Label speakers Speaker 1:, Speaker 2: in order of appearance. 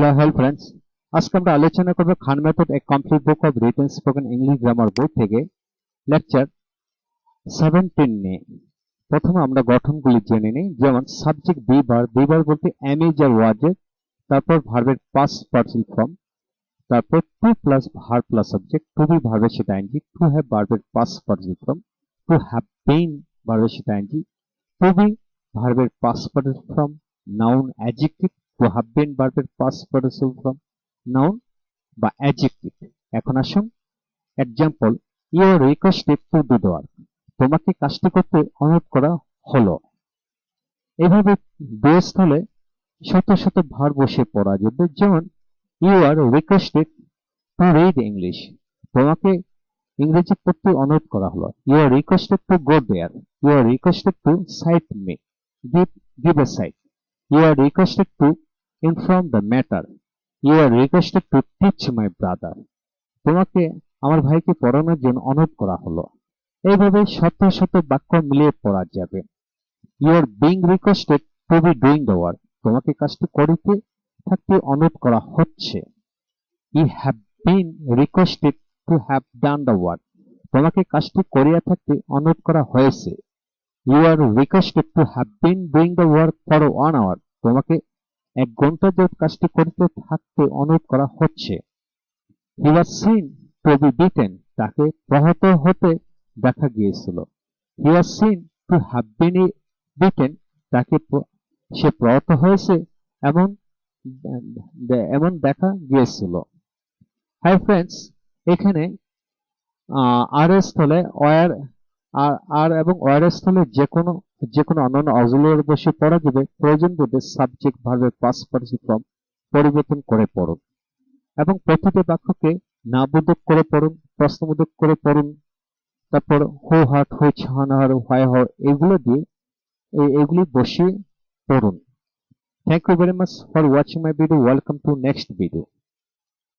Speaker 1: Hello হেল friends আজকে আমরা আলোচনা করব Khan method a complete book of written spoken English grammar বই থেকে লেকচার সেভেন্টিন নিয়ে। প্রথমে আমরা গঠনগুলি জেনে নিই, যেমন সাবজেক্ট বিবার বিবার বলতে অ্যামেজ আর ওয়াজের তারপর ভার্বের পাস পার্সেল ফর্ম তারপর to plus verb plus subject to be ভার্বের সেটা আইনজি টু হ্যাভ ভার্বের past participle form to have been ভার্বের সেটা আইনজি টু বি ভার্বের past participle form noun adjective to have been ভার্বের পাস পার্সেল ফর্ম নাউন বা adjective এখন আসুন example you requested to do the work তোমাকে কাজটি করতে অনুরোধ করা হলো। এভাবে দুই স্থলে শত শত ভার বসে পড়া যাবে। যেমন you are requested to read English তোমাকে ইংরেজি পড়তে অনুরোধ করা হলো। You are requested to go there you are requested to sight me give give a sight you are requested to inform the matter you are requested to teach my brother তোমাকে আমার ভাইকে পড়ানোর জন্য অনুরোধ করা হলো। এইভাবে শত শত বাক্য মিলিয়ে পড়া যাবে। You are being requested to be doing the work তোমাকে কাজটি করিতে, থাকতে অনুরোধ করা হচ্ছে। You have been requested to have done the work তোমাকে কাজটি করিয়া থাকতে অনুরোধ করা হয়েছে। You are requested to have been doing the work for one hour তোমাকে এক ঘণ্টা যাবত কাজটি করতে থাকতে অনুরোধ করা হচ্ছে। He was seen to be beaten তাকে প্রহত হতে দেখা গিয়েছিল। He was seen to have been beaten তাকে সে প্রহত হয়েছে এমন এমন দেখা গিয়েছিল। হাই ফ্রেন্ডস, এখানে আর স্থলে ওয়ার আর আর এবং ওয়ার স্থলে যে কোনো যে কোনো অন্যান্য অজুলার বসে পড়া যাবে, প্রয়োজন বোধে সাবজেক্ট ভার্বের পাস ফর্ম পরিবর্তন করে পড়ুন। এবং প্রতিটি বাক্যকে নাবোধক করে পড়ুন, প্রশ্নবোধক করে পড়ুন, তারপর হো, হাট, হো হান হার, হোয়াই হর এগুলো দিয়ে এগুলি বসিয়ে পড়ুন। Thank you very much for watching my video welcome to next video